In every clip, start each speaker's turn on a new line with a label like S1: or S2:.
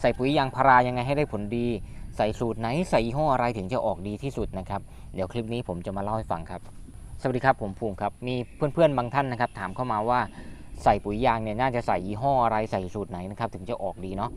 S1: ใส่ปุ๋ยยางพารายังไงให้ได้ผลดี ใส่สูตรไหนใส่ยี่ห้ออะไรถึงจะออกดีที่สุดนะครับ เดี๋ยวคลิปนี้ผมจะมาเล่าให้ฟังครับ สวัสดีครับผมภูมิครับ มีเพื่อนๆบางท่านนะครับ ถามเข้ามาว่าใส่ปุ๋ยยางเนี่ยน่าจะใส่ยี่ห้ออะไรใส่สูตรไหนนะครับถึงจะออกดีเนาะ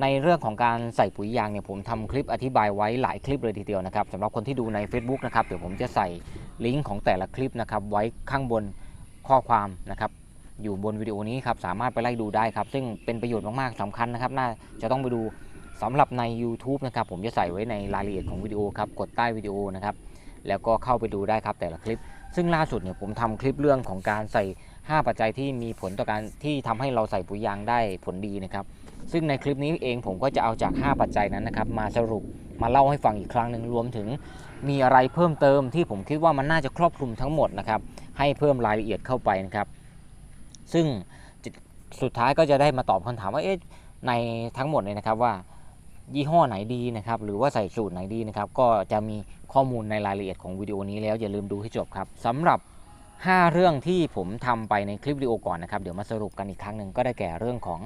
S1: ในเรื่องของการใส่ปุ๋ยยางเนี่ยผมทำคลิปอธิบายไว้หลายคลิปเลยทีเดียวนะครับสำหรับคนที่ดูใน Facebook นะครับเดี๋ยวผมจะใส่ลิงก์ของแต่ละคลิปนะครับไว้ข้างบนข้อความนะครับ อยู่บนวิดีโอนี้ครับสามารถไปไล่ดูได้ครับ ซึ่งเป็นประโยชน์มากๆสำคัญนะครับ น่าจะต้องไปดูสำหรับใน YouTube นะครับ ผมจะใส่ไว้ในรายละเอียดของวิดีโอครับ กดใต้วิดีโอนะครับ แล้วก็เข้าไปดูได้ครับแต่ละคลิป ซึ่งล่าสุดเนี่ยผมทำคลิปเรื่องของการใส่ 5 ปัจจัยที่มีผลต่อการที่ทำให้เราใส่ปุ๋ยยางได้ผลดีนะครับ ซึ่งในคลิปนี้เองผมก็จะเอาจาก 5 ปัจจัยนั้นนะครับ มาสรุปมาเล่าให้ฟังอีกครั้งหนึ่งรวมถึง มีอะไรเพิ่มเติมที่ผมคิดว่ามันน่าจะครอบคลุมทั้งหมดนะครับ ให้เพิ่มรายละเอียดเข้าไปนะครับ ซึ่งสุดท้ายก็จะได้มาตอบคำถามว่าเอ๊ะในทั้งหมดเนี่ยนะครับว่ายี่ห้อไหนดีนะครับหรือว่าใส่สูตรไหนดีนะครับก็จะมีข้อมูลในรายละเอียดของวิดีโอนี้แล้วอย่าลืมดูให้จบครับสำหรับ 5 เรื่องที่ผมทำไปในคลิปวิดีโอก่อนนะครับเดี๋ยวมาสรุปกันอีกครั้งหนึ่งก็ได้แก่เรื่องของ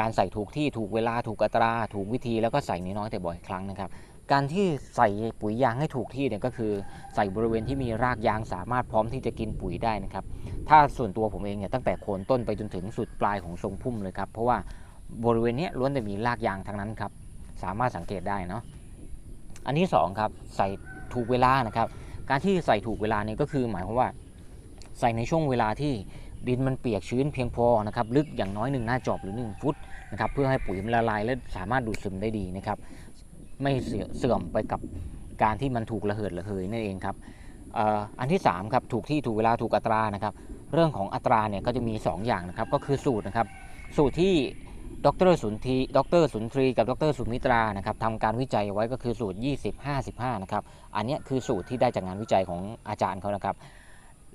S1: การใส่ถูกที่ถูกเวลาถูกอัตรา ถูกวิธีแล้วก็ใส่น้อยแต่บ่อยครั้งนะครับ การที่ใส่ปุ๋ยยางให้ถูกที่เนี่ยก็คือใส่บริเวณที่มีรากยางสามารถพร้อมที่จะกินปุ๋ยได้นะครับ ถ้าส่วนตัวผมเองเนี่ยตั้งแต่โคนต้นไปจนถึงสุดปลายของทรงพุ่มเลยครับ เพราะว่าบริเวณนี้ล้วนแต่มีรากยางทั้งนั้นครับ สามารถสังเกตได้เนาะอันที่สองครับใส่ถูกเวลานะครับ การที่ใส่ถูกเวลาเนี่ยก็คือหมายความว่า ใส่ในช่วงเวลาที่ดินมันเปียกชื้นเพียงพอนะครับลึกอย่างน้อยหนึ่งหน้าจอบหรือ 1 ฟุตนะครับเพื่อให้ปุ๋ยมันละลายและสามารถดูดซึมได้ดีนะครับ ไม่เสื่อมไปกับการที่มันถูกระเหิดระเหยนั่นเองครับอันที่3ครับถูกที่ถูกเวลาถูกอัตรานะครับ เรื่องของอัตราเนี่ยก็จะมี 2 อย่างนะครับ ก็คือสูตรนะครับ สูตรที่ดรสุนทรีดรสุนทรีกับดรสุมิตรานะครับทำการวิจัยไว้ก็คือสูตร 20 55 นะครับ อันนี้คือสูตรที่ได้จากงานวิจัยของอาจารย์เขานะครับ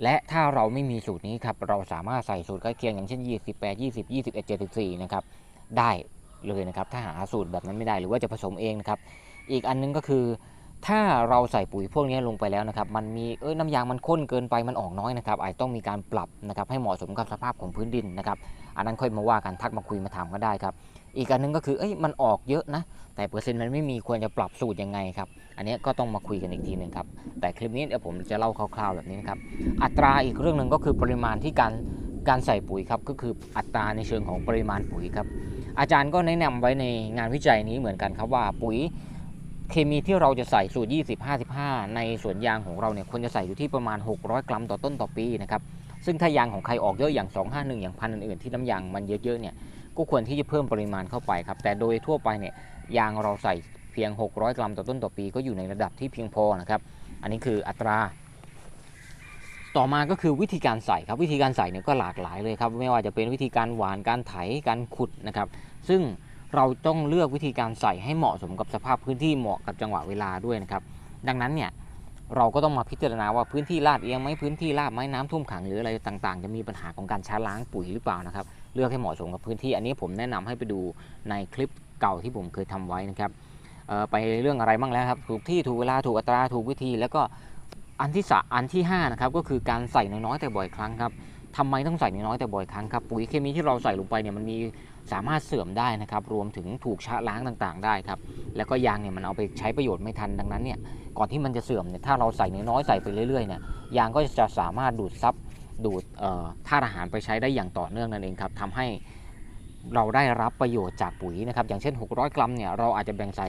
S1: และถ้าเราไม่มีสูตรนี้ครับ เราสามารถใส่สูตรใกล้เคียงอย่างเช่น 28 20 21 74 นะครับ ได้ เลยนะครับถ้าหาสูตรแบบนั้นไม่ได้หรือว่าจะผสมเองนะครับอีกอันนึงก็คือ ถ้าเราใส่ปุ๋ยพวกนี้ลงไปแล้วนะครับมันมีเอ้ยน้ำยางมันข้นเกินไปมันออกน้อยนะครับอาจต้องมีการปรับนะครับให้เหมาะสมกับสภาพของพื้นดินนะครับอันนั้นค่อยมาว่ากันทักมาคุยมาถามก็ได้ครับอีกอันนึงก็คือเอ้ยมันออกเยอะนะแต่เปอร์เซ็นต์มันไม่มีควรจะปรับสูตรยังไงครับอันนี้ก็ต้องมาคุยกันอีกทีหนึ่งครับแต่คลิปนี้เดี๋ยวผมจะเล่าคร่าวๆแบบนี้นะครับอัตราอีกเรื่องหนึ่งก็คือปริมาณที่การการใส่ปุ๋ยครับก็คืออัตราในเชิงของปริมาณปุ๋ยครับ อาจารย์ก็แนะนำไว้ในงานวิจัยนี้เหมือนกันครับว่าปุ๋ยเคมีที่เราจะใส่สูตร 20 55 ในสวนยางของเราเนี่ยควรจะใส่อยู่ที่ประมาณ 600 กรัมต่อต้นต่อปีนะครับ ซึ่งถ้ายางของใครออกเยอะอย่าง 251 อย่างพันอื่นๆที่น้ำยางมันเยอะๆเนี่ย ก็ควรที่จะเพิ่มปริมาณเข้าไปครับ แต่โดยทั่วไปเนี่ยยางเราใส่เพียง 600 กรัมต่อต้นต่อปี ก็อยู่ในระดับที่เพียงพอนะครับ อันนี้คืออัตรา ต่อมาก็คือวิธีการใส่ครับวิธีการใส่เนี่ยก็หลากหลายเลยครับไม่ว่าจะเป็นวิธีการหวานการไถการขุดนะครับซึ่งเราต้องเลือกวิธีการใส่ให้เหมาะสมกับสภาพพื้นที่เหมาะกับจังหวะเวลาด้วยนะครับดังนั้นเนี่ยเราก็ต้องมาพิจารณาว่าพื้นที่ลาดเอียงไหมพื้นที่ราบไหมน้ำท่วมขังหรืออะไรต่างๆ จะมีปัญหาของการช้าล้างปุ๋ยหรือเปล่านะครับเลือกให้เหมาะสมกับพื้นที่ อันนี้ผมแนะนำให้ไปดูในคลิปเก่าที่ผมเคยทำไว้นะครับไปเรื่องอะไรบ้างแล้วครับถูกที่ถูกเวลาถูกอัตราถูกวิธีแล้วก็ อันที่สอันที่ห้านะครับก็คือการใส่น้อยๆแต่บ่อยครั้งครับทำไมต้องใส่น้อยๆแต่บ่อยครั้งครับปุ๋ยเคมีที่เราใส่ลงไปเนี่ยมันมีสามารถเสื่อมได้นะครับ รวมถึงถูกชะล้างต่างๆ ได้ครับ แล้วก็ยางเนี่ยมันเอาไปใช้ประโยชน์ไม่ทันดังนั้นเนี่ยก่อนที่มันจะเสื่อมเนี่ยถ้าเราใส่น้อยๆใส่ไปเรื่อยๆเนี่ยยางก็จะสามารถดูดซับดูดธาตุอาหารไปใช้ได้อย่างต่อเนื่องนั่นเองครับทำให้เราได้รับประโยชน์จากปุ๋ยนะครับอย่างเช่น 600 กรัมเนี่ยเราอาจจะแบ่งใส่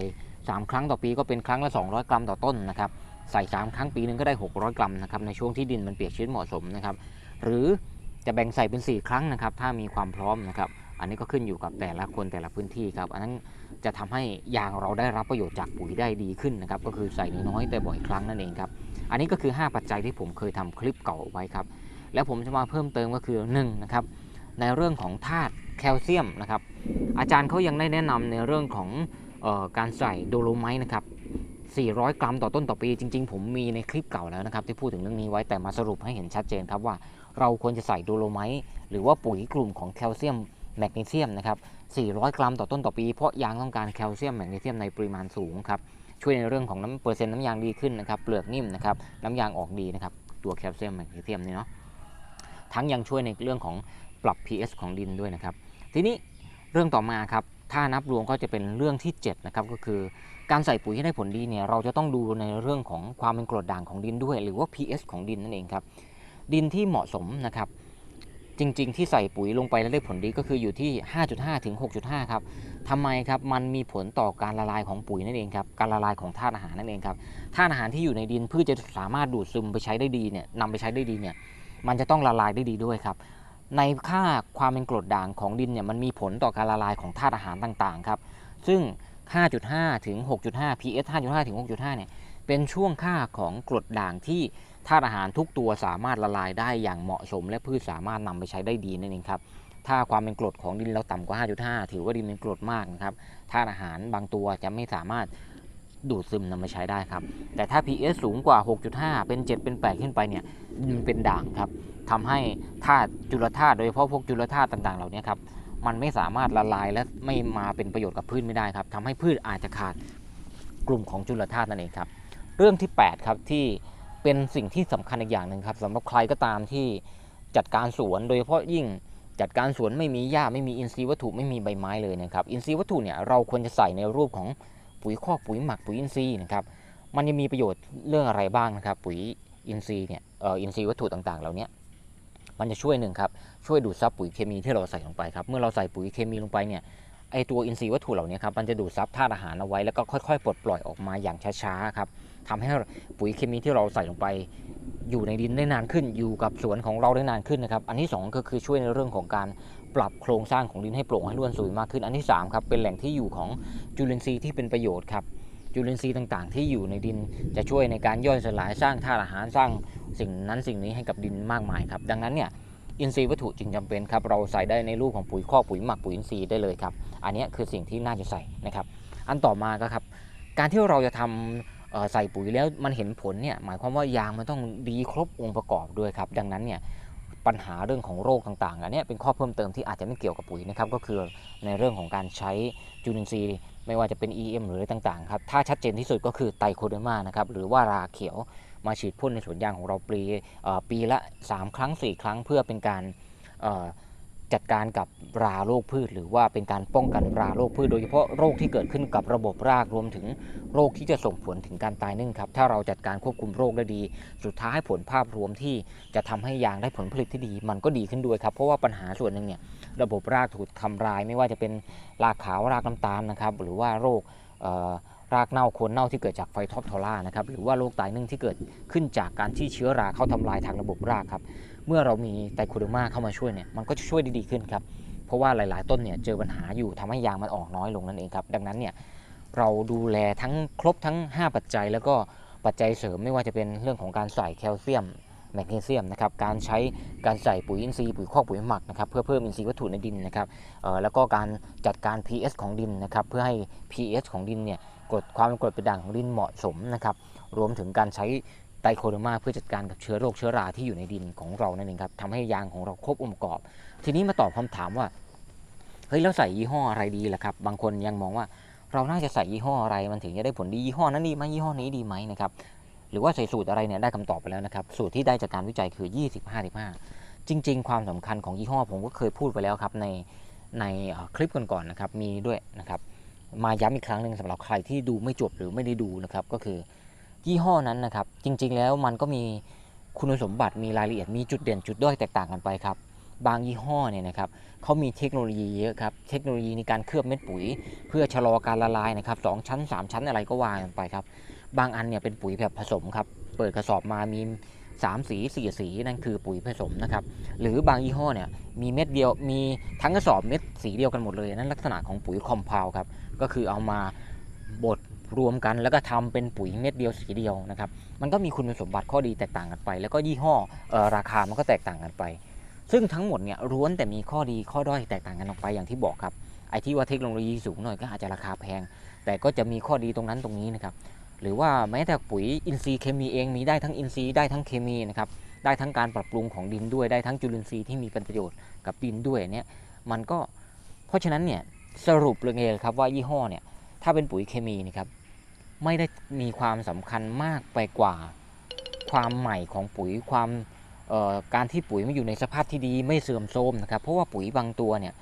S1: 3 ครั้งต่อปีก็เป็นครั้งละ 200 กรัมต่อต้นนะครับ ใส่ 3 ครั้งปีหนึงก็ได้ 600 กรัมนะครับในช่วงที่ดินมันเปียกชื้นเหมาะสมนะครับหรือจะแบ่งใส่เป็น 4 ครั้งนะครับถ้ามีความพร้อมนะครับอันนี้ก็ขึ้นอยู่กับแต่ละคนแต่ละพื้นที่ครับอันนั้นจะทำให้ยางเราได้รับประโยชน์จากปุ๋ยได้ดีขึ้นนะครับก็คือใส่น้อยแต่บ่อยครั้งนั่นเองครับอันนี้ก็คือ 5 ปัจจัยที่ผมเคยทำคลิปเก่าไว้ครับแล้วผมจะมาเพิ่มเติมก็คือ1นะครับในเรื่องของธาตุแคลเซียมนะครับอาจารย์เขายังได้แนะนำในเรื่องของออการใส่โดโลไมต์นะครับ 400 กรัมต่อต้นต่อปีจริง ๆ ผมมีในคลิปเก่าแล้วนะครับ ที่พูดถึงเรื่องนี้ไว้แต่มาสรุปให้เห็นชัดเจนครับว่าเราควรจะใส่โดโลไมต์หรือว่าปุ๋ยกลุ่มของแคลเซียมแมกนีเซียมนะครับ 400 กรัมต่อต้นต่อปี เพราะยางต้องการแคลเซียมแมกนีเซียมในปริมาณสูงครับ ช่วยในเรื่องของน้ำเปอร์เซ็นต์น้ำยางดีขึ้นนะครับ เปลือกนิ่มนะครับ น้ำยางออกดีนะครับ ตัวแคลเซียมแมกนีเซียมนี่เนาะ ทั้งยังช่วยในเรื่องของปรับ pH ของดินด้วยนะครับ ทีนี้เรื่องต่อมาครับ ถ้านับรวมก็จะเป็นเรื่องที่7นะครับก็คือการใส่ปุ๋ยให้ได้ผลดีเนี่ยเราจะต้องดูในเรื่องของความเป็นกรดด่างของดินด้วย หรือว่า pH ของดินนั่นเองครับดินที่เหมาะสมนะครับจริง ๆ ที่ใส่ปุ๋ยลงไปแล้วได้ผลดีก็คืออยู่ที่ 5.5 ถึง 6.5 ครับทำไมครับมันมีผลต่อการละลายของปุ๋ยนั่นเองครับการละลายของธาตุอาหารนั่นเองครับธาตุอาหารที่อยู่ในดินพื่อจะสามารถดูดซึมไปใช้ได้ดีเนี่ยนำไปใช้ได้ดีเนี่ยมันจะต้องละลายได้ดีด้วยครับ ในค่าความเป็นกรดด่างของดินเนี่ยมันมีผลต่อการละลายของธาตุอาหารต่างๆครับซึ่ง 5.5 ถึง 6.5 pH 5.5 ถึง 6.5 เนี่ยเป็นช่วงค่าของกรดด่างที่ธาตุอาหารทุกตัวสามารถละลายได้อย่างเหมาะสม และพืชสามารถนำไปใช้ได้ดีนั่นเองครับถ้าความเป็นกรดของดินเราต่ำกว่า 5.5 ถือว่าดินเป็นกรดมากนะครับธาตุอาหารบางตัวจะไม่สามารถดูดซึมนำไปใช้ได้ครับ แต่ถ้า pH สูงกว่า 6.5 เป็น 7 เป็น 8 ขึ้นไปเนี่ยมันเป็นด่างครับ ทำให้ธาตุจุลธาตุโดยเฉพาะพวกจุลธาตุต่างๆ เหล่านี้ครับมันไม่สามารถละลายและไม่มาเป็นประโยชน์กับพืชไม่ได้ครับทำให้พืชอาจจะขาดกลุ่มของจุลธาตุนั่นเองครับ เรื่องที่8ครับที่เป็นสิ่งที่สำคัญอีกอย่างหนึ่งครับสำหรับใครก็ตามที่จัดการสวนโดยเฉพาะยิ่งจัดการสวนไม่มีหญ้าไม่มีอินทรีย์วัตถุไม่มีใบไม้เลยนะครับอินทรีย์วัตถุเนี่ยเราควรจะใส่ในรูปของปุ๋ยคอกปุ๋ยหมักปุ๋ยอินทรีย์นะครับมันจะมีประโยชน์เรื่องอะไรบ้างนะครับ ปุ๋ยอินทรีย์เนี่ยเอ่ออินทรีย์วัตถุต่างๆ เหล่านี้ มันจะช่วยหนึ่งครับช่วยดูดซับปุ๋ยเคมีที่เราใส่ลงไปครับเมื่อเราใส่ปุ๋ยเคมีลงไปเนี่ยไอตัวอินทรีย์วัตถุเหล่านี้ครับมันจะดูดซับธาตุอาหารเอาไว้แล้วก็ค่อยๆ ปลดปล่อยออกมาอย่างช้าๆครับทำให้ปุ๋ยเคมีที่เราใส่ลงไป อยู่ในดินได้นานขึ้น อยู่กับสวนของเราได้นานขึ้นนะครับ อันที่ 2 ก็คือช่วยในเรื่องของการปรับโครงสร้างของดินให้โปร่งให้ร่วนซุยมากขึ้น อันที่3ครับเป็นแหล่งที่อยู่ของจุลินทรีย์ที่เป็นประโยชน์ครับจุลินทรีย์ต่างๆ ที่อยู่ในดินจะช่วยในการย่อยสลายสร้างธาตุอาหารสร้าง สิ่งนั้นสิ่งนี้ให้กับดินมากมายครับ ดังนั้นเนี่ยอินทรีย์วัตถุจึงจำเป็นครับเราใส่ได้ในรูปของปุ๋ยคอกปุ๋ยหมักปุ๋ยอินทรีย์ได้เลยครับ อันนี้คือสิ่งที่น่าจะใส่นะครับ อันต่อมาก็ครับ การที่เราจะทำเอ่อใส่ปุ๋ยแล้วมันเห็นผลเนี่ยหมายความว่ายางมันต้องดีครบองค์ประกอบด้วยครับ ดังนั้นเนี่ยปัญหาเรื่องของโรคต่างๆอันเนี้ยเป็นข้อเพิ่มเติมที่อาจจะไม่เกี่ยวกับปุ๋ยนะครับก็คือในเรื่องของการใช้จุลินทรีย์ไม่ว่าจะเป็น EM หรืออะไรต่างๆครับถ้าชัดเจนที่สุดก็คือไตโคเดมานะครับหรือว่าราเขียว มาฉีดพ่นในสวนยางของเราปีปีละ 3 ครั้ง 4 ครั้งเพื่อเป็นการจัดการกับราโรคพืช หรือว่าเป็นการป้องกันราโรคพืช โดยเฉพาะโรคที่เกิดขึ้นกับระบบรากรวมถึงโรคที่จะส่งผลถึงการตายนึ่งครับถ้าเราจัดการควบคุมโรคได้ดี สุดท้ายผลภาพรวมที่จะทำให้ยางได้ผลผลิตที่ดี มันก็ดีขึ้นด้วยครับเพราะว่าปัญหาส่วนหนึ่งเนี่ยระบบรากถูกทำลาย ไม่ว่าจะเป็นรากขาวรากน้ำตาลนะครับหรือว่าโรค รากเน่าโคนเน่าที่เกิดจากไฟท็อปทอร่านะครับหรือว่าโรคตายนึ่งที่เกิดขึ้นจากการที่เชื้อราเข้าทำลายทางระบบรากครับเมื่อเรามีไตรโคเดอร์มาเข้ามาช่วยเนี่ยมันก็จะช่วยดีขึ้นครับเพราะว่าหลาย ๆ ต้นเนี่ยเจอปัญหาอยู่ทำให้ยางมันออกน้อยลงนั่นเองครับดังนั้นเนี่ยเราดูแลทั้งครบทั้ง 5 ปัจจัย แล้วก็ปัจจัยเสริมไม่ว่าจะเป็นเรื่องของการใส่แคลเซียมแมกนีเซียมนะครับการใช้การใส่ปุ๋ยอินทรีย์ปุ๋ยคอกปุ๋ยหมักนะครับเพื่อเพิ่มอินทรีย์วัตถุในดินนะครับออแล้วก็การจัดการ pH ของดินนะครับเพื่อให้ pH ของดินเนี่ย กดความกดเป็นด่างของดินเหมาะสมนะครับ รวมถึงการใช้ไตรโคเดอร์มาเพื่อจัดการกับเชื้อโรคเชื้อราที่อยู่ในดินของเรานั่นเองครับทำให้ยางของเราครบองค์ประกอบ ทีนี้มาตอบคำถามว่าเฮ้ยแล้วใส่ยี่ห้ออะไรดีล่ะครับ บางคนยังมองว่าเราน่าจะใส่ยี่ห้ออะไรมันถึงจะได้ผลดียี่ห้อนั้นดีไหมยี่ห้อนี้ดีไหมนะครับหรือว่าใส่สูตรอะไรเนี่ยได้คำตอบไปแล้วนะครับ สูตรที่ได้จากการวิจัยคือ20 55จริง ๆ ความสำคัญของยี่ห้อผมก็เคยพูดไปแล้วครับในในคลิปก่อนๆนะครับมีด้วยนะครับ มาย้ำอีกครั้งหนึ่งสำหรับใครที่ดูไม่จบหรือไม่ได้ดูนะครับ ก็คือยี่ห้อนั้นนะครับ จริง ๆ แล้วมันก็มีคุณสมบัติมีรายละเอียดมีจุดเด่นจุดด้อยแตกต่างกันไปครับ บางยี่ห้อเนี่ยนะครับเขามีเทคโนโลยีเยอะครับ เทคโนโลยีในการเคลือบเม็ดปุ๋ย เพื่อชะลอการละลายนะครับสองชั้น 3 ชั้นอะไรก็ว่ากันไปครับ บางอันเนี่ยเป็นปุ๋ยแบบผสมครับ เปิดกระสอบมามี 3 สี 4 สีนั่นคือปุ๋ยผสมนะครับหรือบางยี่ห้อเนี่ยมีเม็ดเดียวมีทั้งกระสอบเม็ดสีเดียวกันหมดเลยนั่นลักษณะของปุ๋ยคอมเพลครับก็คือเอามาบดรวมกันแล้วก็ทำเป็นปุ๋ยเม็ดเดียวสีเดียวนะครับมันก็มีคุณสมบัติข้อดีแตกต่างกันไป แล้วก็ยี่ห้อออราคามันก็แตกต่างกันไป ซึ่งทั้งหมดเนี่ยล้วนแต่มีข้อดีข้อด้อยแตกต่างกันออกไปอย่างที่บอกครับไอ้ที่ว่าเทคโนโลยีสูงหน่อยก็อาจจะราคาแพง แต่ก็จะมีข้อดีตรงนั้นตรงนี้นะครับ หรือว่าแม้แต่ปุ๋ยอินทรีย์เคมีเองมีได้ทั้งอินทรีย์ได้ทั้งเคมีนะครับได้ทั้งการปรับปรุงของดินด้วยได้ทั้งจุลินทรีย์ที่มีประโยชน์กับดินด้วยเนี่ยมันก็เพราะฉะนั้นเนี่ยสรุปเลยครับว่ายี่ห้อเนี่ยถ้าเป็นปุ๋ยเคมีนะครับไม่ได้มีความสำคัญมากไปกว่าความใหม่ของปุ๋ยความการที่ปุ๋ยไม่อยู่ในสภาพที่ดีไม่เสื่อมโทรมนะครับเพราะว่าปุ๋ยบางตัวเนี่ย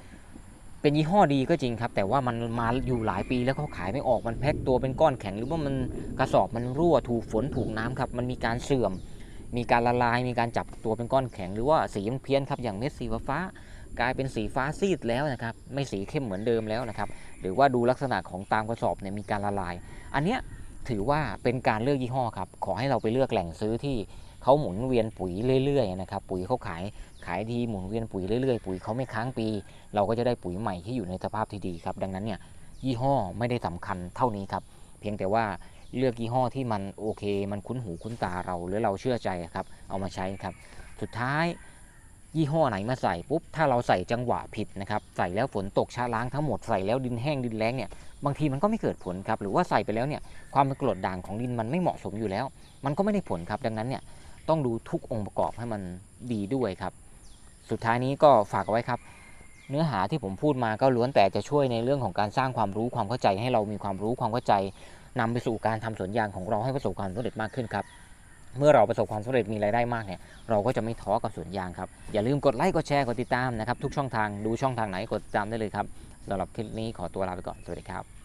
S1: เป็นยี่ห้อดีก็จริงครับ แต่ว่ามันมาอยู่หลายปีแล้วเขาขายไม่ออกมันแพ็คตัวเป็นก้อนแข็ง หรือว่ามันกระสอบมันรั่วถูกฝนถูกน้ำครับ มันมีการเสื่อม มีการละลาย มีการจับตัวเป็นก้อนแข็ง หรือว่าสีมันเพี้ยนครับอย่างเม็ดสีฟ้ากลายเป็นสีฟ้าซีดแล้วนะครับไม่สีเข้มเหมือนเดิมแล้วนะครับหรือว่าดูลักษณะของตามกระสอบเนี่ยมีการละลาย อันเนี้ยถือว่าเป็นการเลือกยี่ห้อครับขอให้เราไปเลือกแหล่งซื้อที่ เขาหมุนเวียนปุ๋ยเรื่อยๆนะครับปุ๋ยเขาขายขายดีหมุนเวียนปุ๋ยเรื่อยๆปุ๋ยเขาไม่ค้างปี เราก็จะได้ปุ๋ยใหม่ที่อยู่ในสภาพที่ดีครับ ดังนั้นเนี่ยยี่ห้อไม่ได้สำคัญเท่านี้ครับ เพียงแต่ว่าเลือกยี่ห้อที่มันโอเค มันคุ้นหูคุ้นตาเราหรือเราเชื่อใจครับเอามาใช้ครับ สุดท้ายยี่ห้อไหนมาใส่ปุ๊บถ้าเราใส่จังหวะผิดนะครับใส่แล้วฝนตกชาล้างทั้งหมดใส่แล้วดินแห้งดินแล้งเนี่ยบางทีมันก็ไม่เกิดผลครับหรือว่าใส่ไปแล้วเนี่ยความเป็นกรดด่างของดินมันไม่เหมาะสมอยู่แล้ว มันก็ไม่ได้ผลครับดังนั้นเนี่ย ต้องดูทุกองค์ประกอบให้มันดีด้วยครับ สุดท้ายนี้ก็ฝากเอาไว้ครับ เนื้อหาที่ผมพูดมาก็ล้วนแต่จะช่วยในเรื่องของการสร้างความรู้ความเข้าใจให้เรามีความรู้ความเข้าใจนำไปสู่การทำสวนยางของเราให้ประสบความสำเร็จมากขึ้นครับเมื่อเราประสบความสำเร็จมีรายได้มากเนี่ยเราก็จะไม่ท้อกับสวนยางครับ อย่าลืมกดไลค์กดแชร์กดติดตามนะครับทุกช่องทางดูช่องทางไหนกดติดตามได้เลยครับสำหรับคลิปนี้ขอตัวลาไปก่อนสวัสดีครับ